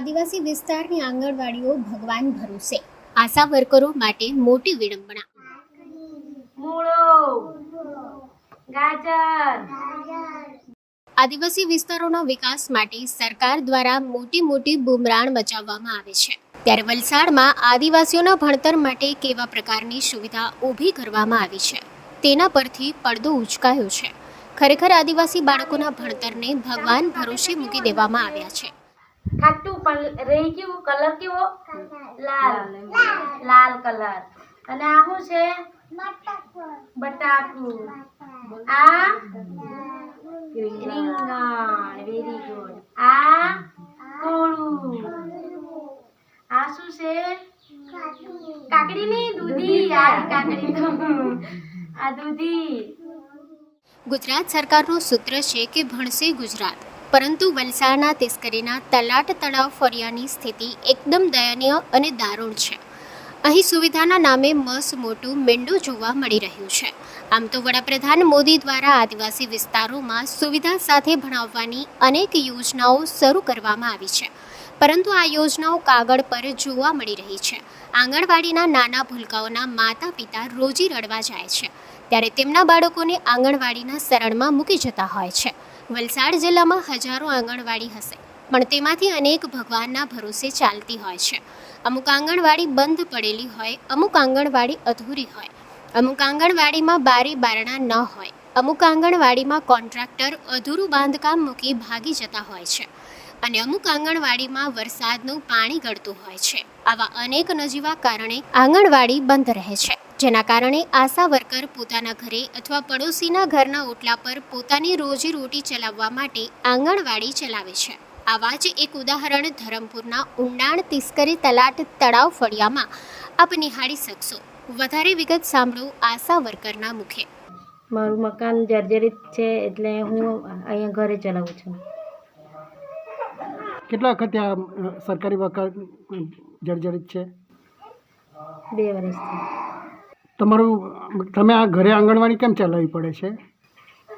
આદિવાસી વિસ્તારની આંગણવાડીઓ ભગવાન ભરોસે. આશા વર્કરો માટે મોટી વિડંબના. મૂળો ગાજર. આદિવાસી વિસ્તારોના વિકાસ માટે સરકાર દ્વારા મોટી મોટી બુમરાણ મચાવવામાં આવે છે. ત્યારે વલસાડમાં આદિવાસીઓના ભણતર માટે કેવા પ્રકારની સુવિધા ઊભી કરવામાં આવી છે? તેના પરથી પડદો ઉચકાયો છે. ખરેખર આદિવાસી બાળકોના ભણતરને ભગવાન ભરોસે મૂકી દેવામાં આવ્યા છે. ખાટું પણ રહી ગયું કલર કેવો? લાલ. લાલ કલર અને આ શું છે? બટાકું. આ રીંગણ. વેરી ગુડ આ કોળું. આ શું છે? કાકડી ની દૂધી. આ કાકડી આ દૂધી. ગુજરાત સરકારનું સૂત્ર છે કે ભણશે ગુજરાત. પરંતુ વલસાડના તિસ્કરીના તલાટ તળાવ ફરિયાની સ્થિતિ એકદમ દયનીય અને દારૂણ છે. અહીં સુવિધાના નામે મસ મોટું મેંડું જોવા મળી રહ્યું છે. આમ તો વડાપ્રધાન મોદી દ્વારા આદિવાસી વિસ્તારોમાં સુવિધા સાથે ભણાવવાની અનેક યોજનાઓ શરૂ કરવામાં આવી છે. પરંતુ આ યોજનાઓ કાગળ પર જોવા મળી રહી છે. આંગણવાડીના નાના ભૂલકાઓના માતા પિતા રોજી રડવા જાય છે. ત્યારે તેમના બાળકોને આંગણવાડીના શરણમાં મૂકી જતા હોય છે. વલસાડ જિલ્લામાં હજારો આંગણવાડી હશે, પણ તેમાંથી અનેક ભગવાનના ભરોસે ચાલતી હોય છે. અમુક આંગણવાડી બંધ પડેલી હોય, અમુક આંગણવાડી અધૂરી હોય. અમુક આંગણવાડીમાં બારી બારણા ન હોય, અમુક આંગણવાડીમાં કોન્ટ્રાક્ટર અધૂરું બાંધકામ મૂકી ભાગી જતા હોય છે. અને અમુક આંગણવાડીમાં વરસાદનું પાણી ગળતું હોય છે. આવા અનેક નજીવા કારણે આંગણવાડી બંધ રહે છે. જેના કારણે આશા વર્કર પોતાના ઘરે અથવા પડોશીના ઘરના ઓટલા પર પોતાની રોજી રોટી ચલાવવા માટે આંગણવાડી ચલાવે છે. આવા જ એક ઉદાહરણ ધરમપુરના ઊંડાણ તિસ્કરી તલાટ તળાવ ફળિયામાં આપ નિહાળી શકશો. વધારે વિગત સાંભળો આશા વર્કરના મુખે. મારું મકાન જર્જરિત છે એટલે હું અહીંયા ઘરે ચલાવું છું. કેટલા વખત આ સરકારી વખત જર્જરિત છે? બે વર્ષથી. તમારું તમે આ ઘરે આંગણવાડી કેમ ચલાવવી પડે છે?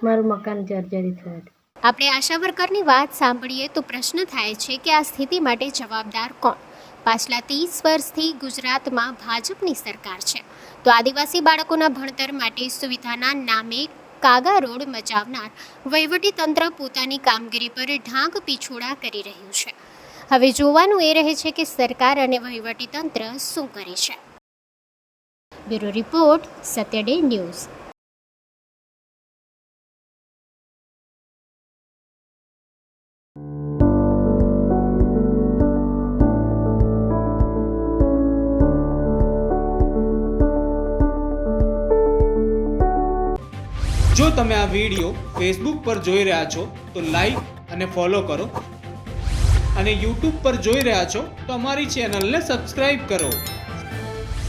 મારું મકાન જર્જરિત હોવાથી આપણે આશા વર્કરની વાત સાંભળીએ તો પ્રશ્ન થાય છે કે આ સ્થિતિ માટે જવાબદાર કોણ? પાછલા ત્રીસ વર્ષથી ગુજરાતમાં ભાજપની સરકાર છે. તો આદિવાસી બાળકોના ભણતર માટે સુવિધાના નામે કાગા રોડ મચાવનાર વહીવટી તંત્ર પોતાની કામગીરી પર ઢાંક પીછોડા કરી રહ્યું છે. હવે જોવાનું એ રહે છે કે સરકાર અને વહીવટી તંત્ર શું કરે છે. Bureau report, Satyaday news. જો તમે આ વીડિયો ફેસબુક પર જોઈ રહ્યા છો, તો લાઈક અને ફોલો કરો. અને યુટ્યુબ પર જોઈ રહ્યા છો, તો અમારી ચેનલને સબસ્ક્રાઈબ કરો.